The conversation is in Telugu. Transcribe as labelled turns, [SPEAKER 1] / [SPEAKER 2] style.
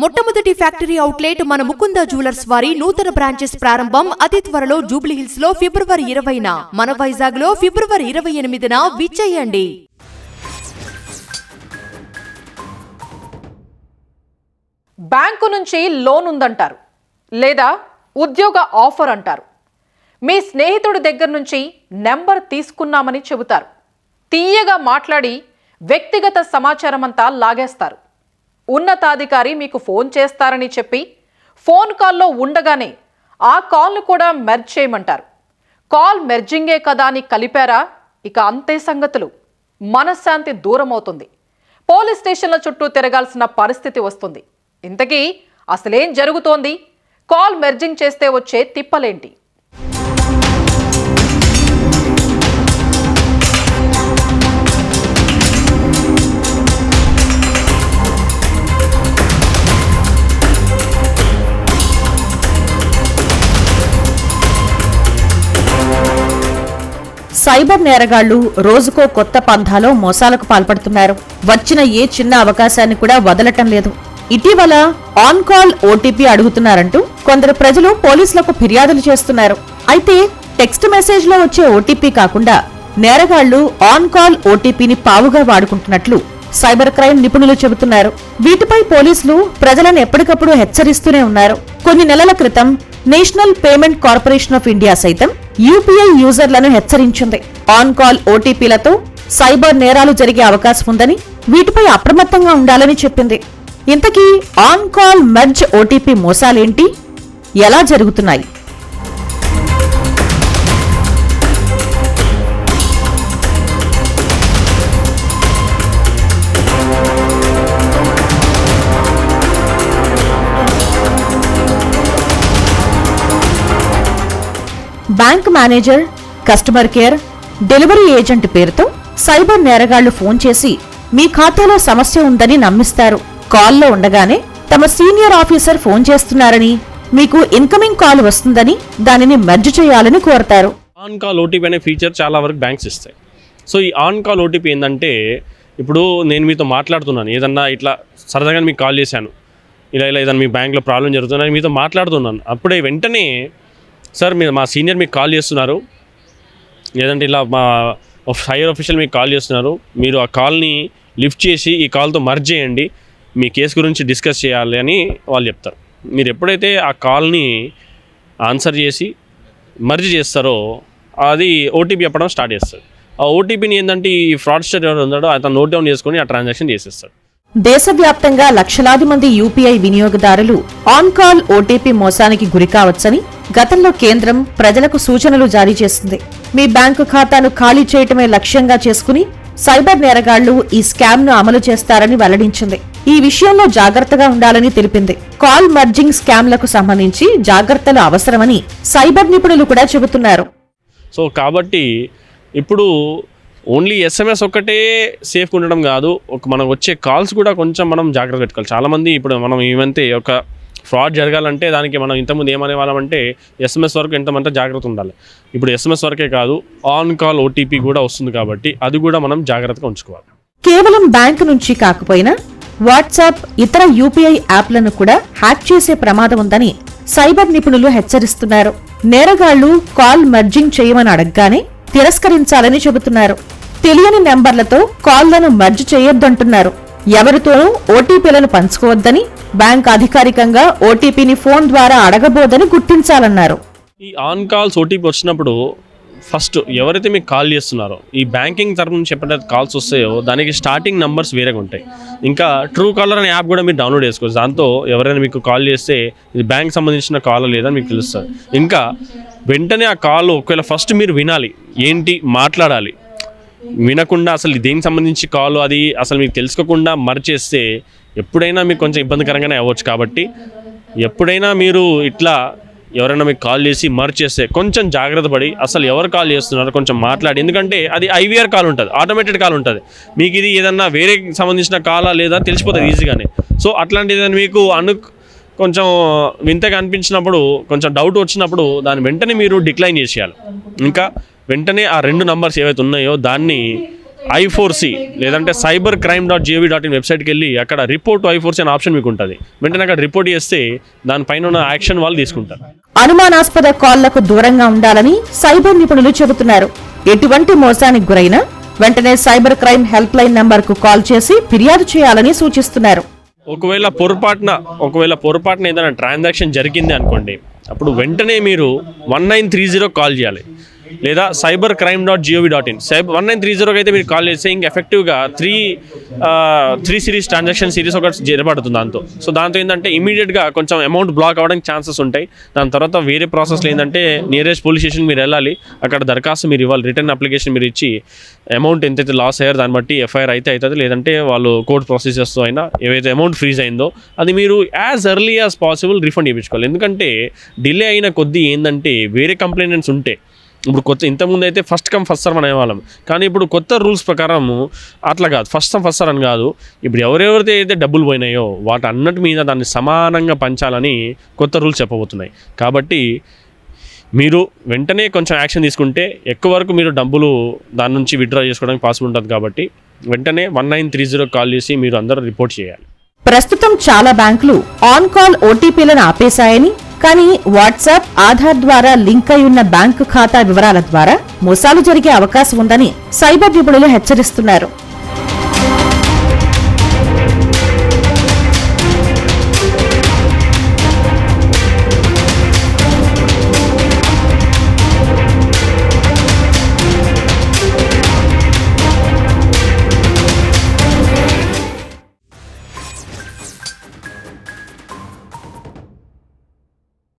[SPEAKER 1] మొట్టమొదటి ఫ్యాక్టరీ అవుట్లెట్ మన ముకుంద జ్యువెలర్స్ వారి నూతన బ్రాంచెస్ ప్రారంభం అతి త్వరలో జూబ్లీహిల్స్లో ఫిబ్రవరి ఇరవైన. మన వైజాగ్లో ఫిబ్రవరి ఇరవై ఎనిమిదిన విచ్చేయండి.
[SPEAKER 2] బ్యాంకు నుంచి లోన్ ఉందంటారు లేదా ఉద్యోగ ఆఫర్ అంటారు. మీ స్నేహితుడి దగ్గర నుంచి నెంబర్ తీసుకున్నామని చెబుతారు. తీయగా మాట్లాడి వ్యక్తిగత సమాచారం అంతా లాగేస్తారు. ఉన్నతాధికారి మీకు ఫోన్ చేస్తారని చెప్పి ఫోన్ కాల్లో ఉండగానే ఆ కాల్ను కూడా మెర్జ్ చేయమంటారు. కాల్ మెర్జింగే కదా అని కలిపారా? ఇక అంతే సంగతులు. మనశ్శాంతి దూరం అవుతుంది పోలీస్ స్టేషన్ల చుట్టూ తిరగాల్సిన పరిస్థితి వస్తుంది. ఇంతకీ అసలేం జరుగుతోంది? కాల్ మెర్జింగ్ చేస్తే వచ్చే తిప్పలేంటి?
[SPEAKER 3] సైబర్ నేరగాళ్ళు రోజుకో కొత్త పంథాలో మోసాలకు పాల్పడుతున్నారు. వచ్చిన ఏ చిన్న అవకాశాన్ని కూడా వదలటం లేదు. ఇటీవల ఆన్ కాల్ ఓటీపీ అడుగుతున్నారంటూ కొందరు ప్రజలు పోలీసులకు ఫిర్యాదులు చేస్తున్నారు. అయితే టెక్స్ట్ మెసేజ్లో వచ్చే ఓటీపీ కాకుండా నేరగాళ్ళు ఆన్ కాల్ ఓటీపీని పావుగా వాడుకుంటున్నట్లు సైబర్ క్రైమ్ నిపుణులు చెబుతున్నారు. వీటిపై పోలీసులు ప్రజలను ఎప్పటికప్పుడు హెచ్చరిస్తూనే ఉన్నారు. కొన్ని నెలల క్రితం National Payment Corporation of India సైతం యూపీఐ యూజర్లను హెచ్చరించింది. ఆన్ కాల్ ఓటీపీలతో సైబర్ నేరాలు జరిగే అవకాశం ఉందని వీటిపై అప్రమత్తంగా ఉండాలని చెప్పింది. ఇంతకీ ఆన్ కాల్ మెర్జ్ ఓటీపీ మోసాలేంటి? ఎలా జరుగుతున్నాయి? Bank manager customer care delivery agent పేరుతో సైబర్ నేరగాళ్ళు ఫోన్ చేసి మీ ఖాతాలో సమస్య ఉందని నమ్మిస్తారు. కాల్లో ఉండగానే తమ సీనియర్ ఆఫీసర్ ఫోన్ చేస్తున్నారని మీకు ఇన్కమింగ్ కాల్ వస్తుందని దానిని మెర్జ్ చేయాలని కోరతారు.
[SPEAKER 4] ఆన్ కాల్ ఓటీపీ అనే ఫీచర్ చాలా వరకు బ్యాంక్స్ ఇస్తాయి. సో ఈ ఆన్ కాల్ ఓటీపీ ఏంటంటే ఇప్పుడు నేను మీతో మాట్లాడుతున్నాను. ఏదన్నా ఇట్లా సరదాగా మీకు కాల్ చేశాను. ఇలా ఇలా ఏదన్నా మీ బ్యాంక్లో ప్రాబ్లం జరుగుతుందని మీతో మాట్లాడుతున్నాను. అప్పుడే వెంటనే సార్ మీరు మా సీనియర్ మీకు కాల్ చేస్తున్నారు. లేదంటే ఇలా మా హైయర్ ఆఫీషియల్ మీకు కాల్ చేస్తున్నారు. మీరు ఆ కాల్ని లిఫ్ట్ చేసి ఈ కాల్తో మర్జ్ చేయండి. మీ కేసు గురించి డిస్కస్ చేయాలి అని వాళ్ళు చెప్తారు. మీరు ఎప్పుడైతే ఆ కాల్ని ఆన్సర్ చేసి మర్జ్ చేస్తారో అది ఓటీపీ చెప్పడం స్టార్ట్ చేస్తారు. ఆ ఓటీపీని ఏంటంటే ఈ ఫ్రాడ్స్టర్ ఎవరు ఉన్నాడో అతను నోట్ డౌన్ చేసుకొని ఆ ట్రాన్సాక్షన్ చేసేస్తాడు
[SPEAKER 3] దేశవ్యాప్తంగా లక్షలాది మంది యూపీఐ వినియోగదారులు ఆన్ కాల్ ఓటీపీ మోసానికి గురికావచ్చని గతంలో కేంద్రం ప్రజలకు సూచనలు జారీ చేసింది. మీ బ్యాంకు ఖాతాను ఖాళీ చేయటమే లక్ష్యంగా చేసుకుని సైబర్ నేరగాళ్ళు ఈ స్కామ్ను అమలు చేస్తారని వెల్లడించింది. ఈ విషయంలో జాగ్రత్తగా ఉండాలని తెలిపింది. కాల్ మర్జింగ్ స్కామ్లకు సంబంధించి జాగ్రత్తలు అవసరమని సైబర్ నిపుణులు కూడా చెబుతున్నారు.
[SPEAKER 4] సో కాబట్టి ఇప్పుడు ఓన్లీ ఎస్ఎంఎస్ ఒక్కటే సేఫ్గా ఉండడం కాదు ఒక మనకు వచ్చే కాల్స్ కూడా కొంచెం మనం జాగ్రత్త పెట్టుకోవాలి. చాలామంది ఇప్పుడు మనం ఏమంతే ఒక ఫ్రాడ్ జరగాలంటే దానికి మనం ఇంతకుముందు ఏమనే వాళ్ళమంటే ఎస్ఎంఎస్ వరకు ఎంతమంత జాగ్రత్త ఉండాలి. ఇప్పుడు ఎస్ఎంఎస్ వరకే కాదు ఆన్ కాల్ ఓటీపీ కూడా వస్తుంది కాబట్టి అది కూడా మనం జాగ్రత్తగా ఉంచుకోవాలి.
[SPEAKER 3] కేవలం బ్యాంకు నుంచి కాకపోయినా వాట్సాప్ ఇతర యూపీఐ యాప్లను కూడా హ్యాక్ చేసే ప్రమాదం ఉందని సైబర్ నిపుణులు హెచ్చరిస్తున్నారు. నేరగాళ్ళు కాల్ మర్జింగ్ చేయమని అడగగానే తిరస్కరించాలని చెబుతున్నారు. తెలియని నెంబర్లతో కాల్లను మర్జ్ చేయొద్దంటున్నారు. ఎవరితోనూ ఓటీపీలను పంచుకోవద్దని బ్యాంక్ అధికారికంగా ఓటీపీని ఫోన్ ద్వారా అడగబోదని గుర్తించాలన్నారు.
[SPEAKER 4] ఈ ఆన్ కాల్స్ ఓటీపీ వచ్చినప్పుడు ఫస్ట్ ఎవరైతే మీకు కాల్ చేస్తున్నారో ఈ బ్యాంకింగ్ తరపు నుంచి ఎప్పుడైతే కాల్స్ వస్తాయో దానికి స్టార్టింగ్ నెంబర్స్ వేరేగా ఉంటాయి. ఇంకా ట్రూ కాలర్ అనే యాప్ కూడా మీరు డౌన్లోడ్ చేసుకోవచ్చు. దాంతో ఎవరైనా మీకు కాల్ చేస్తే ఇది బ్యాంక్ సంబంధించిన కాల్ లేదని మీకు తెలుస్తుంది. ఇంకా వెంటనే ఆ కాల్ ఒకవేళ ఫస్ట్ మీరు వినాలి ఏంటి మాట్లాడాలి వినకుండా అసలు దేనికి సంబంధించి కాల్ అది అసలు మీకు తెలుసుకోకుండా మరిచేస్తే ఎప్పుడైనా మీకు కొంచెం ఇబ్బందికరంగానే అవ్వచ్చు కాబట్టి ఎప్పుడైనా మీరు ఇట్లా ఎవరైనా మీకు కాల్ చేసి మర్చేస్తే కొంచెం జాగ్రత్త పడి అసలు ఎవరు కాల్ చేస్తున్నారో కొంచెం మాట్లాడి. ఎందుకంటే అది ఐవీఆర్ కాల్ ఉంటుంది ఆటోమేటెడ్ కాల్ ఉంటుంది. మీకు ఇది ఏదన్నా వేరే సంబంధించిన కాలా లేదా తెలిసిపోతుంది ఈజీగానే సో అట్లాంటిది ఏదైనా మీకు అను కొంచెం వింతగా అనిపించినప్పుడు కొంచెం డౌట్ వచ్చినప్పుడు దాని వెంటనే మీరు డిక్లైన్ చేసేయాలి. ఇంకా వెంటనే ఆ రెండు నంబర్స్ ఏవైతే ఉన్నాయో దాన్ని ఐ ఫోర్ సి లేదంటే cyber crime dot GV dot in వెబ్సైట్కి వెళ్ళి అక్కడ రిపోర్ట్ ఐ ఫోర్ సి అనే ఆప్షన్ మీకు ఉంటుంది. వెంటనే అక్కడ రిపోర్ట్ చేస్తే దానిపైన ఉన్న యాక్షన్ వాళ్ళు తీసుకుంటారు.
[SPEAKER 3] అనుమానాస్పద కాళ్ళకు దూరంగా ఉండాలని సైబర్ నిపుణులు చెబుతున్నారు. ఎటువంటి మోసానికి గురైనా వెంటనే సైబర్ క్రైమ్ హెల్ప్ లైన్ నంబర్కు కాల్ చేసి ఫిర్యాదు చేయాలని సూచిస్తున్నారు.
[SPEAKER 4] ఒకవేళ పొరపాటున ఒకవేళ పొరపాటున ఏదైనా ట్రాన్సాక్షన్ జరిగింది అనుకోండి అప్పుడు వెంటనే మీరు one nine three zero call చేయాలి. లేదా cyber crime dot GOV dot in cyber one nine three జీరోకి అయితే మీరు కాల్ చేస్తే ఇంక ఎఫెక్టివ్గా three three series transaction series ఒకటి జరపడుతుంది దాంతో. సో దాంతో ఏంటంటే ఇమీడియట్గా కొంచెం అమౌంట్ బ్లాక్ అవ్వడానికి ఛాన్సెస్ ఉంటాయి. దాని తర్వాత వేరే ప్రాసెస్లో ఏంటంటే నియరెస్ట్ పోలీస్ స్టేషన్ మీరు వెళ్ళాలి. అక్కడ దరఖాస్తు మీరు ఇవ్వాలి. రిటర్న్ అప్లికేషన్ మీరు ఇచ్చి అమౌంట్ ఎంతైతే లాస్ అయ్యారో దాన్ని బట్టి ఎఫ్ఐఆర్ అయితే అవుతుంది. లేదంటే వాళ్ళు కోర్ట్ ప్రాసెసెస్తో అయినా ఏవైతే అమౌంట్ ఫ్రీజ్ అయిందో అది మీరు as early as possible refund చేయించుకోవాలి. ఎందుకంటే డిలే అయిన కొద్దీ ఏంటంటే వేరే కంప్లైంట్స్ ఉంటే ఇప్పుడు కొత్త ఇంతకుముందు అయితే ఫస్ట్ కమ్ ఫస్ట్ సర్వ్ అనేవాళ్ళం. కానీ ఇప్పుడు కొత్త రూల్స్ ప్రకారము అట్లా కాదు. ఫస్ట్ కమ్ ఫస్ట్ సర్వ్ అని కాదు. ఇప్పుడు ఎవరెవరితో అయితే డబ్బులు పోయినాయో వాటి అన్నటి మీద దాన్ని సమానంగా పంచాలని కొత్త రూల్స్ చెప్పబోతున్నాయి. కాబట్టి మీరు వెంటనే కొంచెం యాక్షన్ తీసుకుంటే ఎక్కువ వరకు మీరు డబ్బులు దాని నుంచి విత్డ్రా చేసుకోవడానికి పాసిబుల్ ఉంటుంది కాబట్టి వెంటనే one nine three zero call చేసి మీరు అందరూ రిపోర్ట్ చేయాలి.
[SPEAKER 3] ప్రస్తుతం చాలా బ్యాంకులు ఆన్ కాల్ ఓటీపీలను ఆపేశాయని కానీ వాట్సాప్ ఆధార్ ద్వారా లింక్ అయి ఉన్న బ్యాంకు ఖాతా వివరాల ద్వారా మోసాలు జరిగే అవకాశం ఉందని సైబర్ నిపుణులు హెచ్చరిస్తున్నారు.